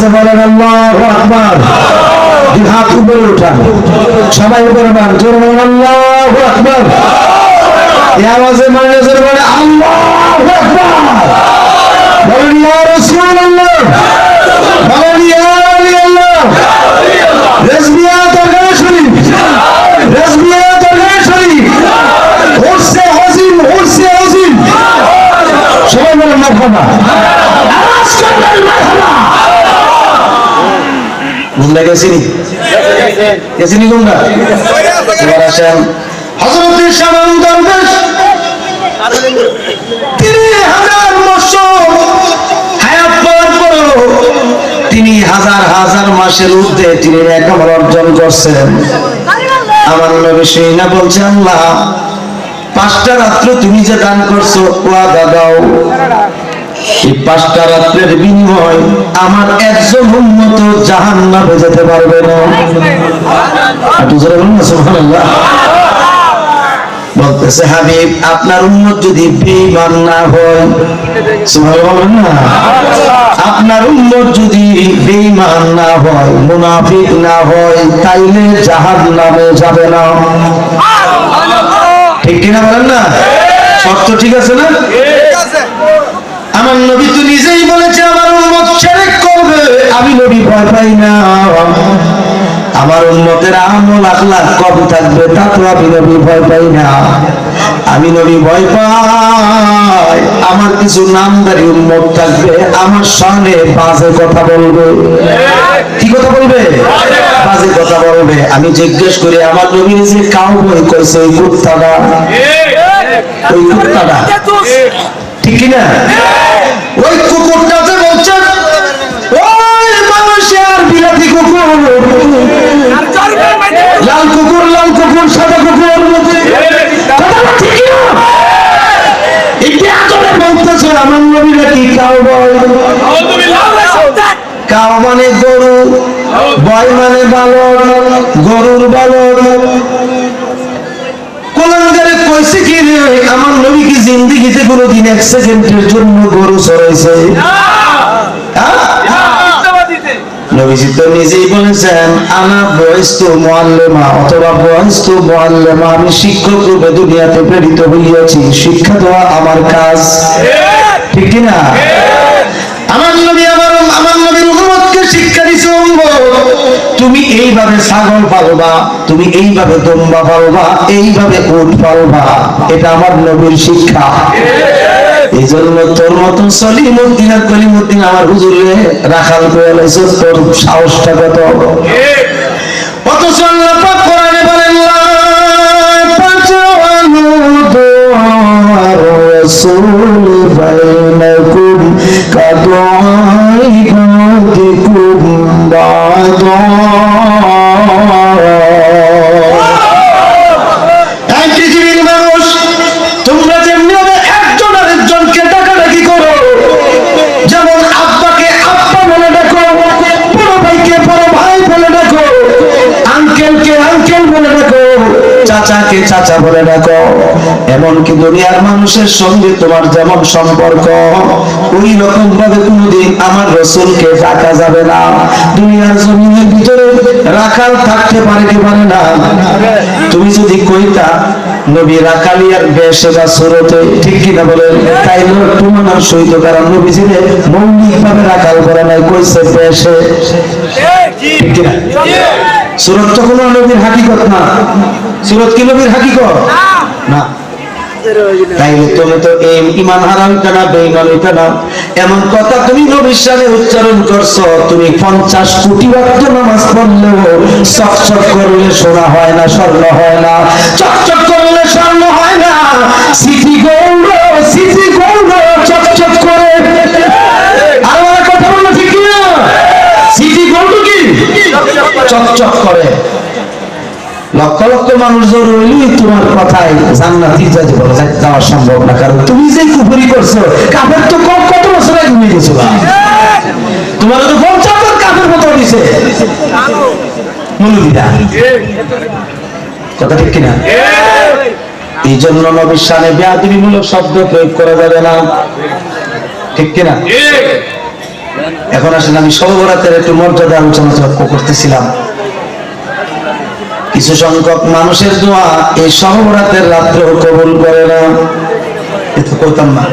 আছে বলেন আল্লাহ আকবার। দুই হাত উপরে উঠান। সবাই উপরে মান জোর বলেন আল্লাহ আকবার। এই আওয়াজে মানে জোর বলে, আল্লাহ আকবার। বলেন, ইয়া রাসূলুল্লাহ। বলেন, ইয়া আলী আল্লাহ রেজবিয়া দরগাহ শরীফ। রেজবিয়া দরগাহ শরীফ। উরসে আজিম উরসে আজিম সবাই বলেন, মারহাবা। আওয়াজ করবেন, মারহাবা। গুন্ডা গেছিনি গেছিনি গুন্ডা? এবার আসেন হযরত শামান দরবেশ তিনি হাজার বছর হায়াত তিনি হাজার হাজার মাসের ঊর্ধ্বে তিনি একবার অর্জন করছেন। আমার নবী সেই না বলছে, আল্লাহ, পাঁচটা রাত্র তুমি যে দান করছ, ওয়াদা দাও। এই পাঁচটা রাত্রের বিনিময় আমার একজন উন্নত জাহান নামে যেতে পারবে না। একটু জোরে বলুন না সুবহানাল্লাহ। বলতেছে হাবিব আপনার উন্মত যদি বেঈমান না হয় সুবহানাল্লাহ বলেন না? আপনার উন্মত যদি বেঈমান না হয় মুনাফিক না হয় তাইলে জাহান্নামে যাবে না। ঠিক কিনা বলেন না? শর্ত ঠিক আছে না? আমার নবী তো নিজেই বলেছে আমার উম্মত শিরক করবে। আমি নবী ভয় পাই না। আমার উম্মতের আমল আখলাক কম থাকবে তা তো আমি নবী ভয় পাই না। আমি নবী ভয় পাই আমার কিছু নামদারি উম্মত থাকবে আমার সঙ্গে বাজে কথা বলবে। কি কথা বলবে? বাজে কথা বলবে। আমি জিজ্ঞেস করি আমার নবী যে কাউ বই কইছে ওই কুত্তাটা? ওই কুত্তাটা? ঠিক। কি না ওই কুকুরটা যে বলছে ওই মানুষের বিলাতি কুকুর লাল কুকুর লাল কুকুর সাদা কুকুর ঠিক কি না? এটা করে বলতেছে আমার নবীরা কি কাউ বয় কাউ মানে গরু বয় মানে গরুর বালক। কোলাঙ্গারে কইছে কি রে? আমার নবী কি জিন্দেগিতে কোনোদিন এক সেকেন্ডের জন্য গরু চড়াইছে? নবীজি তো নিজেই বলেছেন আমার বয়স মোয়াল্লেমা অথবা বয়স তো মোয়াল্লেমা আমি শিক্ষক রূপে দুনিয়াতে প্রেরিত হইয়াছি। শিক্ষা দেওয়া আমার কাজ। ঠিক। কি না আমার নবী আমার আমার নবীর শিক্ষা দিছে তুমি এইভাবে ছাগল পালবা তুমি এইভাবে দম্বা পালবা এইভাবে উঠ পালবা। এটা আমার নবীর শিক্ষা। এই জন্য তোর মতন সলিমুদ্দিন আর কলিমুদ্দিন আমার হুজুরে রাখাল করে তোর সাহসটা কত? আল্লাহ এমনকি দুনিয়ার মানুষের সঙ্গে তোমার যেমন সম্পর্ক, ওই রকম ভাবে কোনোদিন আমার রসুলকে ডাকা যাবে না। দুনিয়ার জমিনের ভিতরে রাখাল থাকতে পারে কি পারে না? তুমি যদি কইতা, নবী রাখালিয়ার বেশে বা সুরতে, ঠিক কিনা তাই তোমার সহিত কারণ নবী ছিল মৌলিক ভাবে রাখাল করে নাই, কইছে বেশে সুরত তো কোনো নবীর হাকিকত না। সুরত কি নবীর হাকিকত? না। তাইলে তুমি তো এই ইমান হারাম কেনা বেইমান কেনা। এমন কথা তুমি নবীর সামনে উচ্চারণ করছ, তুমি পঞ্চাশ কোটি ওয়াক্ত নামাজ পড়লেও চকচক করলে সোনা হয় না, স্বর্ণ হয় না। চকচক করলে স্বর্ণ হয় না। সিটি গৌর সিটি গৌর চকচক করে। আরও কথা বলল ঠিক না সিটি গৌর কি? চকচক মানুষ তোমার কথায় জান্নাতি পারে যাওয়া সম্ভব না। কারণ তুমি যে করছ তো কত কত বছর আগে ঘুমিয়ে গেছো তোমার তো পঞ্চাশ মতো দিছে কথা ঠিক কিনা? এই জন্য নবীর বেআদিমূলক শব্দ প্রয়োগ করা যাবে না। ঠিক কিনা? এখন আসলে আমি সর্বরাতের একটু মর্যাদা আলোচনা করতেছিলাম। কিছু সংখ্যক মানুষের দোয়া এই সর্বরাতের রাত্রেও কবুল করে না। এ তো করতাম না।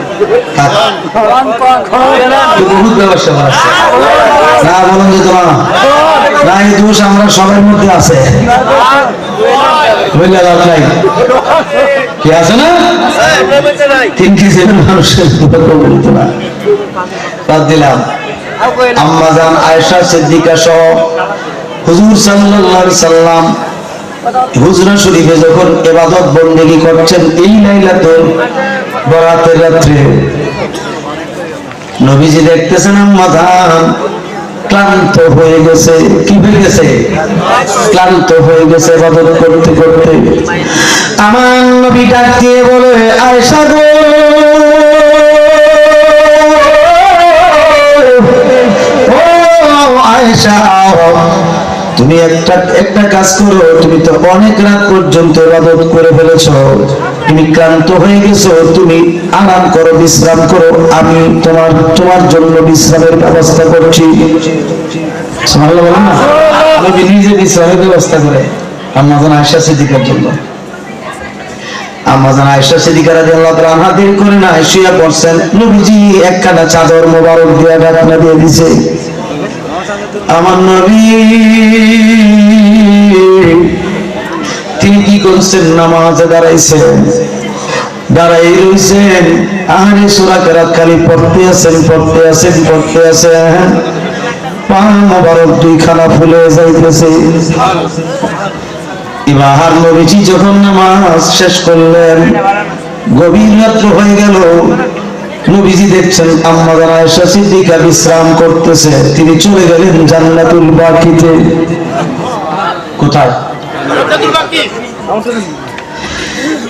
বলুন যে আমরা সবার মধ্যে আছে। না? বাদ দিলাম। আম্মাজান আয়েশা, সিদ্দিকা সহ হুজুর সাল্লাম হুজরা শরীফে যখন ইবাদত বন্দেগী করছেন, এই লাইলাতুল বরাতের রাত্রে, নবীজি দেখতেছেন আম্মাজান ক্লান্ত হয়ে গেছে। কি হয়ে গেছে? ক্লান্ত হয়ে গেছে ইবাদত করতে করতে। আমার নবী ডাক দিয়ে বলে, আয়েশা গো, ও আয়েশা তুমি একটা একটা কাজ করো তুমি তো অনেক রাত পর্যন্ত ইবাদত করে ফেলেছো। তুমি ক্লান্ত হয়ে গেছো তুমি আরাম করো বিশ্রাম করো। আমি তোমার তোমার জন্য বিশ্রামের ব্যবস্থা করছি। নবী নিজে বিশ্রামের ব্যবস্থা করে আমাজন আয়েশা সিদ্দিকার জন্য। আমাজন আয়েশা সিদ্দিকা রাদিয়াল্লাহু তাআলা আনহা দেরি করে না শুয়ে পড়ছেন। নবীজি একখানা চাদর মোবারক দিয়ে ঢাকনা দিয়ে দিছে। আমার নবী। তিনি কি করছেন? নামাজে দাঁড়াইছেন। দাঁড়াই রইছেন। আহারে কেরাত খালি পড়তে আছেন পড়তে আছেন পড়তে আছেন। যাইতেছে। যখন নামাজ শেষ করলেন, গভীর রাত্র হয়ে গেল। নবীজি দেখছেন আম্মা আয়েশা সিদ্দিকা বিশ্রাম করতেছে তিনি চলে গেলেন জান্নাতুল বাকিতে। কোথায়?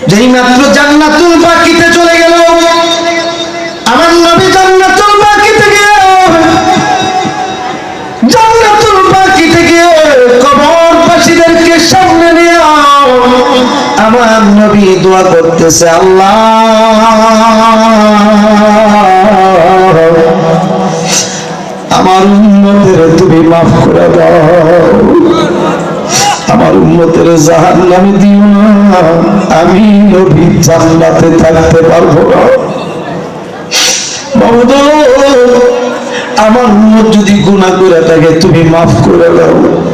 যেই মাত্র জান্নাতুল বাকিতে চলে গেল আমার নবী জান্নাতুল বাকিতে গিয়ে জান্নাতুল বাকিতে গিয়ে কবরবাসীদেরকে সামনে নিয়ে আমার নবী দোয়া করতেছে, আল্লাহ। আমার উন্মতের তুমি মাফ করে দাও। আমার উন্মতের জাহান নামে দিও না। আমি নবী জান্নাতে থাকতে পারব না। আমার উন্মত যদি গুণা করে থাকে, তুমি মাফ করে দাও।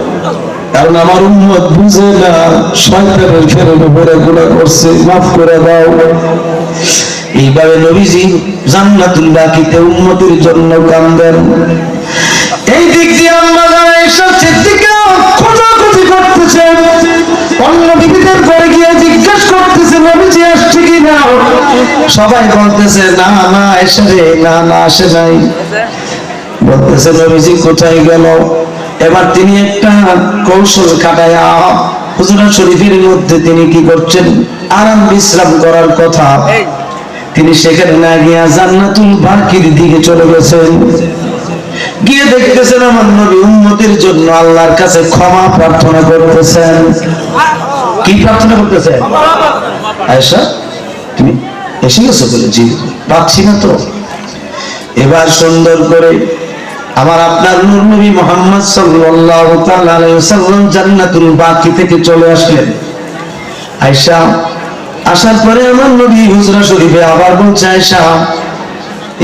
কারণ আমার উন্মত বুঝে না শয়তানের ফেরের উপরে গুণা করছে, মাফ করে দাও। এইভাবে নবীজি জান্নাতুল বাকিতে উন্মতির জন্য কান্দেন এই দিক দিয়ে আমরা যারা এসব সিদ্দিকা খোঁজাখুঁজি করতেছে। অন্য বিবিদের ঘরে গিয়ে জিজ্ঞেস করতেছে, নবীজি আসছে কি না সবাই বলতেছে, না না, এসে না না, আসে নাই। বলতেছে, নবীজি কোথায় গেল? এবার তিনি একটা কৌশল খাটায়া হুজুরা শরীফের মধ্যে তিনি কি করছেন? আরাম বিশ্রাম করার কথা। তিনি সেখানে না গিয়া জান্নাতুল বাকির দিকে চলে গেছেন। গিয়ে দেখতেছেন আমার নবী উম্মতের জন্য আল্লাহর কাছে ক্ষমা প্রার্থনা করতেছেন। কি প্রার্থনা করতেছেন? আয়েশা তুমি এসে গেছো বলে? জি পাচ্ছি না তো। এবার সুন্দর করে আমার আপনার নূর নবী মোহাম্মদ সাল্লাল্লাহু তাআলা আলাইহি ওয়াসাল্লাম জান্নাতুল বাকি থেকে চলে আসলেন। আয়েশা, আসার পরে আমার নবী হুজরা শরীফে আবার বলছে, আয়েশা,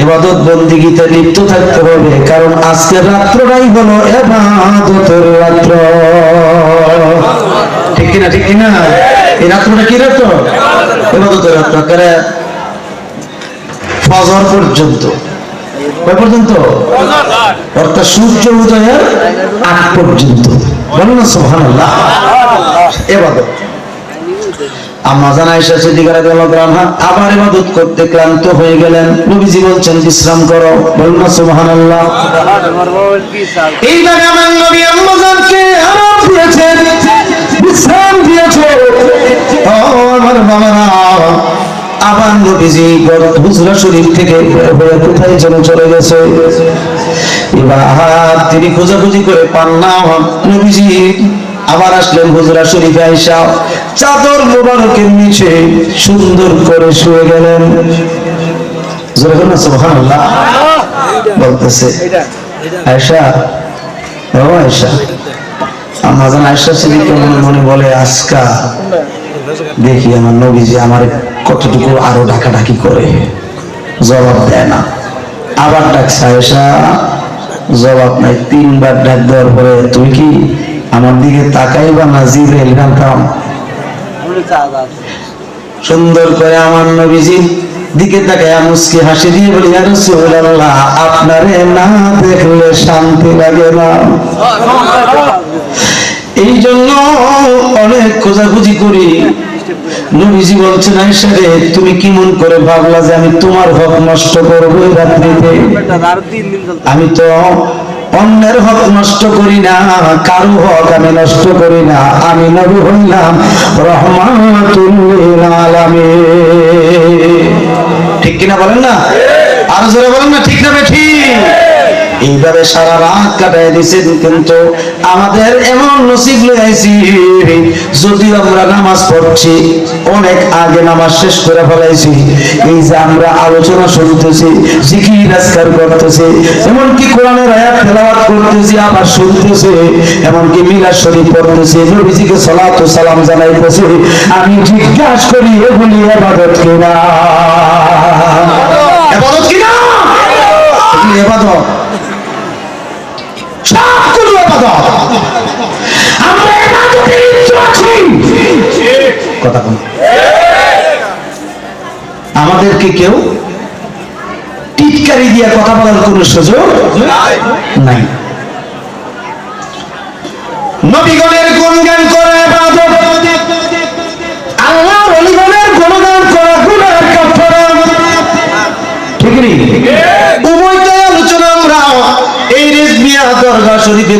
ইবাদত বন্দিগিতে লিপ্ত থাকতে হবে, কারণ আজকের রাত্রটাই হলো ইবাদতের রাত্র। ঠিক কিনা ঠিক কিনা? এই রাত্রটা কি রাত্র? ইবাদতের রাত্র করে ফজর পর্যন্ত। পর্যন্ত? অর্থাৎ সূর্য উদয়ের আগ পর্যন্ত। বলেন না রাদিয়াল্লাহু আনহা। আবার করতে ক্লান্ত হয়ে গেলেন। নবীজি বলছেন, বিশ্রাম করো। বলুন না, সুবহানাল্লাহ। দিয়েছেন। বিশ্রাম দিয়েছে ও আমার বাবারা আবার নবীজি হুজরা শরীফ থেকে কোথায় যেন চলে গেছে? এবার তিনি খোঁজাখুঁজি করে পান না। নবীজি আবার আসলেন হুজরা শরীফে আইসা। চাদর মোবারকের নিচে সুন্দর করে শুয়ে গেলেন। সুবহানাল্লাহ। আয়সা ও আয়সা আমাজন আয়সা বলে, আজকা দেখি আমার নবীজি আমার কতটুকু আরও ডাকাডাকি করে? জবাব দেয় না। আবার ডাকছে আয়সা জবাব নাই তিনবার ডাক দেওয়ার পরে তুই কি আমার দিকে তাকাইবা না জিব্রাইল? নাম সুন্দর করে আমার নবীজির দিকে তাকায় মুসকি হাসি দিয়ে বলি ইয়া রাসূলুল্লাহ আপনারে না দেখলে শান্তি লাগে না। এই জন্য অনেক খোঁজাখুঁজি করি। নবীজি বলছেন আয়েশা রে তুমি কি মন করে ভাবলা যে আমি তোমার হক নষ্ট করব এই রাত্রিতে? আমি তো অন্যের হক নষ্ট করি না, কারও হক আমি নষ্ট করি না। আমি নবী হইলাম রহমাতুল্লিল আলামিন। ঠিক কিনা বলেন না? আর জোরে বলেন না, ঠিক না ঠিক এইভাবে সারা রাত কাটাই দিয়েছেন কিন্তু আমাদের এমন নসিব লইছি যদি আমরা নামাজ পড়ছি অনেক আগে নামাজ শেষ করে ফেলাইছি। এই যে আমরা আলোচনা শুনতেছি জিকির করতেছি এমনকি কোরআনের আয়াত তেলাওয়াত করতেছি আবার শুনতেছি এমনকি মিলাদ শরীফ পড়তেছি নবীজিকে সালাত ও সালাম জানাইতেছি আমি জিজ্ঞাসা করি এগুলি ইবাদত কিনা? ইবাদত কিনা? এগুলি সবগুলো আমরা ইবাদতে লিপ্ত আছি কথা কোন আমাদেরকে কেউ টিটকারি দিয়ে কথা বলার কোনো সুযোগ নাই। নবীগণের গুণগান করা ইবাদত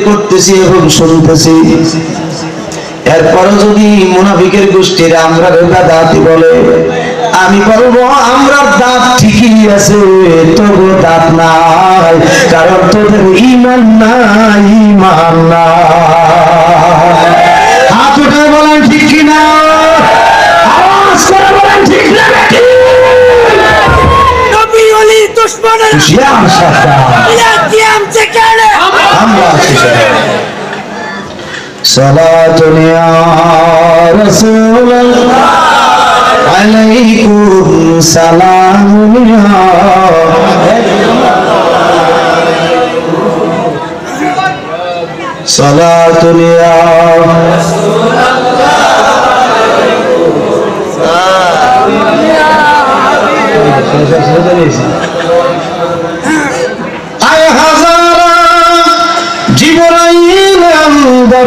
করতেছি এবং শুনতেছি। এরপরে যদি মুনাফিকের গোষ্ঠীর আমরা দাঁতি বলে আমি বলব আমরা দাঁত ঠিকই আছে তবু দাঁত নাই কারণ তোদের ইমান নাই ইমান নাই। হাত উঠে বলেন ঠিক কিনা আওয়াজ করে বলেন ঠিক না নবী অলি দুশ্মনের হুঁশিয়ার আমরা আছি صلاة يا رسول الله عليكم سلام يا صلاة يا আয়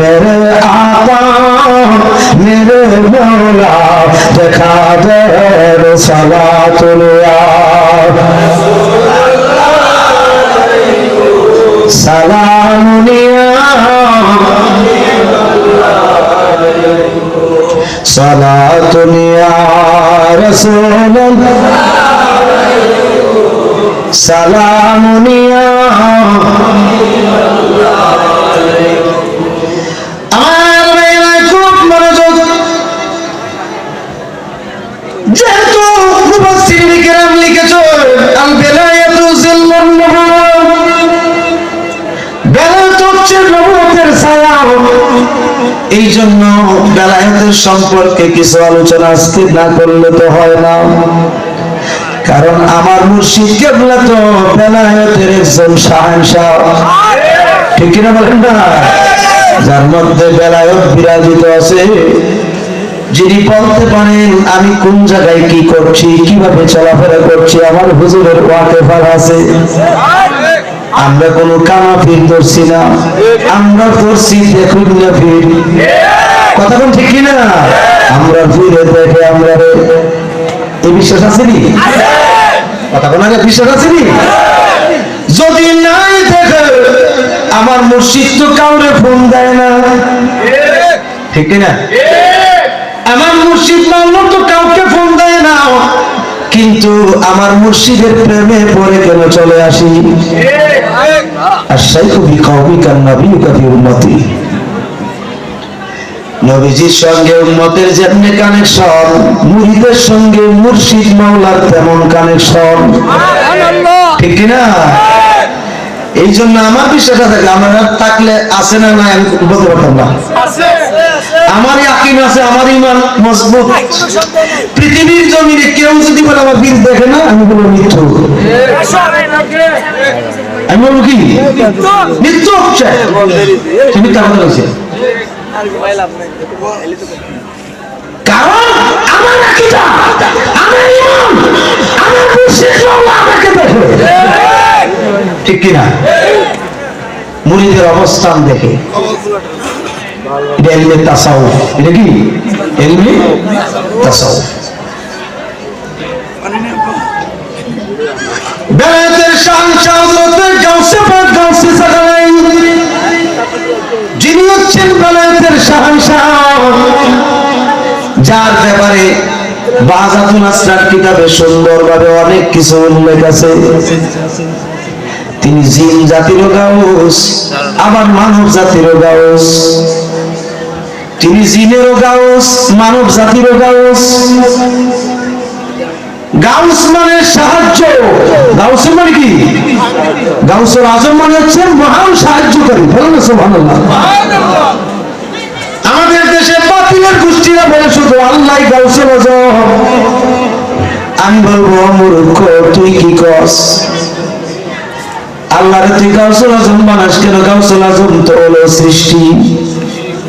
میرے آقا میرے مولا دکھا دے رسالات الیا سلام صلاة يا رسول الله سلام يا এই জন্য সম্পর্কে কিছু আলোচনা আজকে না করলে তো হয় না। কারণ আমার মুর্শিদ কেবলা তো বেলায়েতের একজন শাহেনশাহ। ঠিক কিনা বলেন না? যার মধ্যে বেলায়ত বিরাজিত আছে। যিনি বলতে পারেন, আমি কোন জায়গায় কি করছি, কীভাবে চলাফেরা করছি, আমার হুজুরের ওয়াকেফার আছে। আমরা কোনো কানা ফির ধরছি না। আমরা করছি দেখুন না ফির কথা কোন ঠিক কিনা? আমরা ফিরে দেখে আমরা এই বিশ্বাস আছে নি? কথা কোন আগে, বিশ্বাস আছে নি? যদি নাই দেখে, আমার মুর্শিদ তো কাউরে ফোন দেয় না। ঠিক কিনা? আমার মুর্শিদ মামলা তো কাউকে ফোন দেয় না। কিন্তু আমার মুর্শিদের প্রেমে পড়ে কেন চলে আসি? আর সেই কবি নবী কবি উন্নতি নবীজির সঙ্গে উন্মতের যেমনি কানেকশন মুরিদের সঙ্গে মুর্শিদ মাওলার তেমন কানেকশন ঠিক কিনা? এই জন্য আমার বিশ্বাস থাকে আমার থাকলে আছে না না আমি বলতে পারতাম না আমার ইয়াকিন আছে আমার ইমান মজবুত। পৃথিবীর জমিনে কেউ যদি বলে আমার বীর দেখে না আমি বলব মৃত্যু। আমি বলব কি? মৃত্যু। হচ্ছে। তুমি কেমন হয়েছে। কারণ আমার আকিদা আমার ইমান আমার মাওলা আমাকে দেখে। ঠিক কিনা? মুরিদের অবস্থান দেখে। এটা এলমে তাসাউফ এটা কি এলমে তাসাউফ বেলায়েতের শান শাহজালাতের গাউসে পাক গাউসে যিনি হচ্ছেন বেলায়েতের শাহানশাহ যার ব্যাপারে বাজাতুল আসরার কিতাবে সুন্দরভাবে অনেক কিছু উল্লেখ আছে। তিনি জিন জাতির গাউস, আবার মানব জাতির গাউস। তিনি জিনেরও গাউস মানব জাতির গাউস। গাউস মানে সাহায্য। গাউস মানে কি? গাউসের আজম মানে হচ্ছে মহান সাহায্যকারী। বলেন সুবহানাল্লাহ। আমাদের দেশে বাতিলের গোষ্ঠীরা বলে শুধু আল্লাহ গাউসের আজম। আমি বলব, মূর্খ, তুই কি কস আল্লাহর তুই গাউসুল আজম বানাস কেন? গাউসুল আজম তো হলো সৃষ্টি।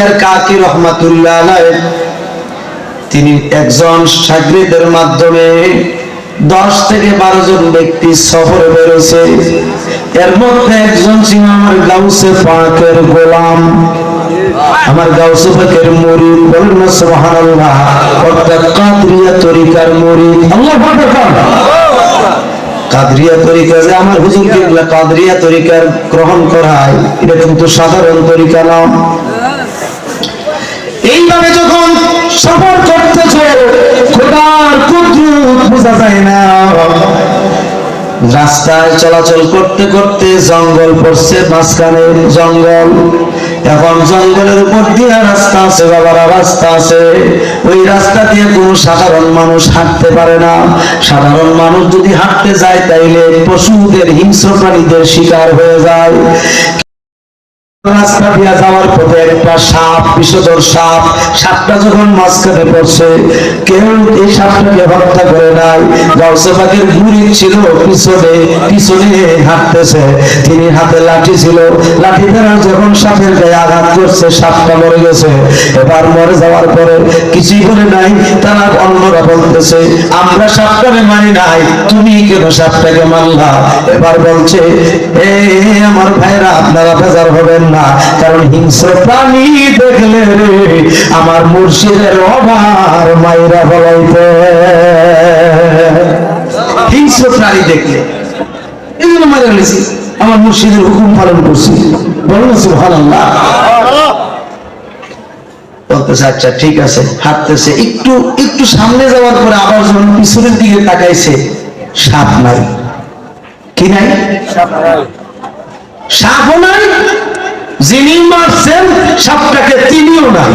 বখতিয়ার কাকি রহমাতুল্লাহ তিনি একজন সাগরিদের মাধ্যমে দশ থেকে বারো জন ব্যক্তি সফরে বেরোছে এর মধ্যে একজন ছিল আমার গাউসে পাকের গোলাম। আমার গাউসে পাকের মুরিদ বলেন সুবহানাল্লাহ, অর্থাৎ কাদরিয়া তরিকার আল্লাহ কাদরিয়া তরিকা যে আমার হুজুর কাদরিয়া তরিকার গ্রহণ করায়, এটা কিন্তু সাধারণ তরিকা না। এইভাবে যখন সফর করতেছে, খোদার কুদরত বোঝা যায় না। রাস্তায় চলাচল করতে করতে জঙ্গল পড়ছে মাঝখানে জঙ্গল। এখন জঙ্গলের উপর দিয়ে রাস্তা আছে, বাবারা, রাস্তা আছে। ওই রাস্তা দিয়ে কোনো সাধারণ মানুষ হাঁটতে পারে না। সাধারণ মানুষ যদি হাঁটতে যায়, তাইলে পশুদের, হিংস্র প্রাণীদের শিকার হয়ে যায়। রাস্তা দিয়ে যাওয়ার পথে একটা সাপ, বিষধর সাপ, সাপটা যখন মাঝখানে পড়ছে, কেউ এই সাপটাকে হত্যা করে নাই। গাউসে পাখির ঘুরি ছিল, পিছনে পিছনে হাঁটতেছে। তিনি হাতে লাঠি ছিল। লাঠি দ্বারা যখন সাপের গায়ে আঘাত করছে, সাপটা মরে গেছে। এবার মরে যাওয়ার পরে কিছুই করে নাই, তারা অন্যরা বলতেছে, আমরা সাপটাকে মানি নাই, তুমি কেন সাপটাকে মানলা এবার বলছে, এ আমার ভাইরা, আপনারা বেজার হবেন না, কারণ হিংস্র প্রাণী দেখলে রে আমার মুর্শিদের অভার মাইরা বলাইতে। হিংস্র প্রাণী দেখলে। এগুলো মাইরা গেছি আমার মুর্শিদের হুকুম পালন করছি। বলুন বলতেছে আচ্ছা ঠিক আছে, হাঁটতেছে। একটু একটু সামনে যাওয়ার পরে আবার যখন পিছনের দিকে তাকাইছে, সাপ নাই। কি নাই? সাপ নাই যিনি মারছেন সাপটাকে তিনিও নাই